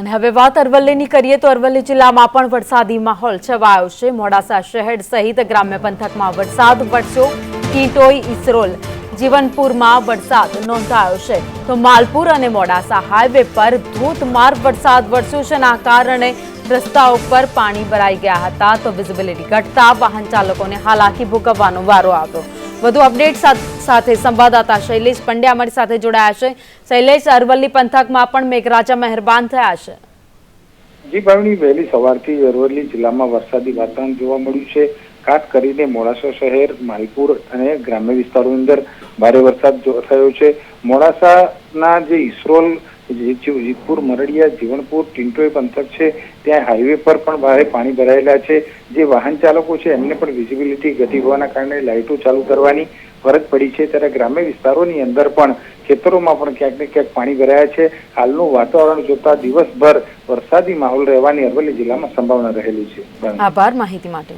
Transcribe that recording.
અને હવે વાત અરવલ્લીની કરીએ તો અરવલ્લી જિલ્લામાં પણ વરસાદી માહોલ છવાયો છે. મોડાસા શહેર સહિત ગ્રામ્ય પંથકમાં વરસાદ વરસ્યો. કીટોઈ ઇસરોલ જીવનપુરમાં વરસાદ નોંધાયો છે. તો માલપુર અને મોડાસા હાઈવે પર ધોધમાર વરસાદ વરસ્યો છે આ કારણે રસ્તા ઉપર પાણી ભરાઈ ગયા હતા. તો વિઝિબિલિટી ઘટતા વાહન ચાલકોને હાલાકી ભોગવવાનો વારો આવ્યો. વધુ અપડેટ સાથ- સંવાદદાતા શૈલેષ પંડ્યા અમારી સાથે જોડાયા છે. શૈલેષ, અરવલ્લી પંથકમાં પણ મેઘરાજા મહેરબાન થયા છે. જી, ભાવની વહેલી સવારથી અરવલ્લી જિલ્લામાં વરસાદી વાતાવરણ જોવા મળ્યું છે. ખાસ કરીને મોડાસા શહેર, માલપુર અને ગ્રામ્ય વિસ્તારોની અંદર ભારે વરસાદ થયો છે. મોડાસાના જે ઇસરોલ જીતપુર મરડિયા જીવનપુર ટિન્ટોઈ પંથક છે. ત્યાં હાઈવે પર પણ ભારે પાણી ભરાયેલા છે. જે વાહન ચાલકો છે, એમને પણ વિઝિબિલિટી ઘટી હોવાના કારણે લાઇટો ચાલુ કરવાની ફરજ પડી છે. ત્યારે ગ્રામ્ય વિસ્તારોની અંદર પણ ખેતરોમાં પણ ક્યાંક ને ક્યાંક પાણી ભરાયા છે. હાલનું વાતાવરણ જોતા દિવસભર વરસાદી માહોલ રહેવાની અરવલ્લી જિલ્લામાં સંભાવના રહેલી છે. આભાર માહિતી માટે.